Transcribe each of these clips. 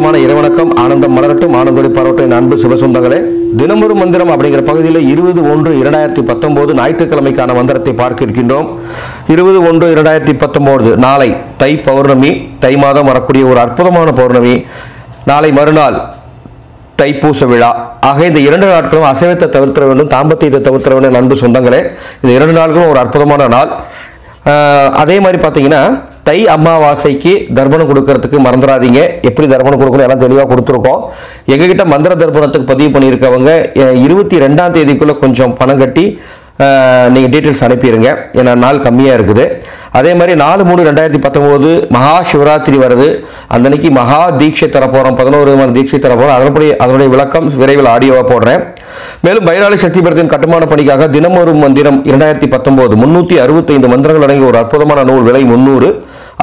வணக்கம் ஆனந்தம் மலரட்டும் ஆனந்தொழி பரவட்டும் என் அன்பு சிவசொந்தங்களே. தினமொரு மந்திரம் அப்படிங்கிற பகுதியில் இருபது ஒன்று இரண்டாயிரத்தி பத்தொன்பது ஞாயிற்றுக்கிழமைக்கான மந்திரத்தை பார்க்க இருக்கின்றோம் இருபது ஒன்று இரண்டாயிரத்தி பத்தொம்போது நாளை தை பௌர்ணமி தை மாதம் வரக்கூடிய ஒரு அற்புதமான பௌர்ணமி. நாளை மறுநாள் தைப்பூச விழா. ஆக இந்த இரண்டு நாட்களும் அசைவத்தை தவிர்த்த வேண்டும் தாம்பத்தியத்தை தவிர்த்த வேண்டும் அன்பு சொந்தங்களே. இந்த இரண்டு நாட்களும் ஒரு அற்புதமான நாள். ஆஹ் அதே மாதிரி பார்த்தீங்கன்னா தை அமாவாசைக்கு தர்ப்பணம் கொடுக்கறதுக்கு மறந்துடாதீங்க. எப்படி தர்ப்பணம் கொடுக்கணும் எல்லாம் தெளிவாக கொடுத்துருக்கோம். எங்ககிட்ட மந்திர தர்ப்பணத்துக்கு பதிவு பண்ணியிருக்கவங்க இருபத்தி ரெண்டாம் தேதிக்குள்ளே கொஞ்சம் பணம் கட்டி நீங்கள் டீட்டெயில்ஸ் அனுப்பிடுங்க ஏன்னா நாள் கம்மியாக இருக்குது. அதே மாதிரி நாலு மூணு ரெண்டாயிரத்தி பத்தொம்போது மகா சிவராத்திரி வருது. அந்தன்னைக்கு மகா தீட்சை தர போகிறோம் பதினோரு விதமான தீட்சை தர போகிறோம் அதனுடைய அதனுடைய விளக்கம் விரைவில் ஆடியோவாக போடுறேன். மேலும் பைராளி சக்தி பீடத்தின் கட்டுமான பணிக்காக தினமொரு மந்திரம் இரண்டாயிரத்தி பத்தொன்பது முன்னூற்றி அறுபத்தைந்து மந்திரங்கள் அடங்கிய ஒரு அற்புதமான நூல் விலை முன்னூறு.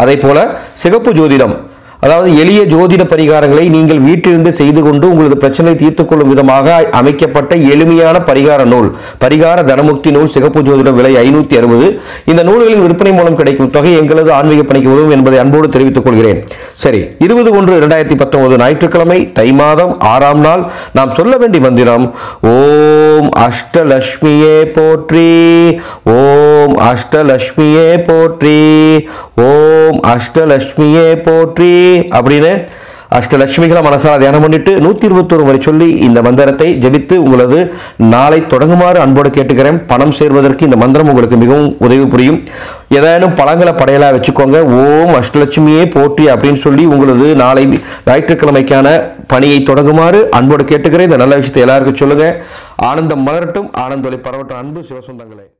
அதே போல சிகப்பு ஜோதிடம் அதாவது எளிய ஜோதிட பரிகாரங்களை நீங்கள் வீட்டிலிருந்து செய்து கொண்டு உங்களது பிரச்சனை தீர்த்துக்கொள்ளும் விதமாக அமைக்கப்பட்ட எளிமையான பரிகார நூல். பரிகார தனமுக்தி நூல் சிகப்பு ஜோதிடம் விலை ஐநூத்தி அறுபது. இந்த நூல்களின் விற்பனை மூலம் கிடைக்கும் தொகை எங்களது ஆன்மீக பணிக்கு உதவும் என்பதை அன்போடு தெரிவித்துக் கொள்கிறேன். சரி இருபது ஒன்று இரண்டாயிரத்தி பத்தொன்பது ஞாயிற்றுக்கிழமை தை மாதம் ஆறாம் நாள் நாம் சொல்ல வேண்டிய மந்திரம் ஓம் அஷ்டலட்சுமியே போற்றி ஓம் அஷ்டலட்சுமியே போற்றி ஓம் அஷ்டலட்சுமியே போற்றி அப்படின்னு அஷ்டலட்சுமிகளை மனசால் தியானம் பண்ணிட்டு நூத்தி இருபத்தோரு முறை சொல்லி இந்த மந்திரத்தை ஜெபித்து உங்களது நாளை தொடங்குமாறு அன்போடு கேட்டுக்கிறேன். பணம் சேர்வதற்கு இந்த மந்திரம் உங்களுக்கு மிகவும் உதவி புரியும். ஏதேனும் பழங்களை படையலா வச்சுக்கோங்க. ஓம் அஷ்டலட்சுமியே போற்றி அப்படின்னு சொல்லி உங்களது நாளை ஞாயிற்றுக்கிழமைக்கான பணியை தொடங்குமாறு அன்போடு கேட்டுக்கிறேன். இந்த நல்ல விஷயத்தை எல்லாருக்கும் சொல்லுங்க. ஆனந்தம் மலரட்டும். ஆனந்தொலை பரவட்டும். அன்பு சிவசொந்தங்களே.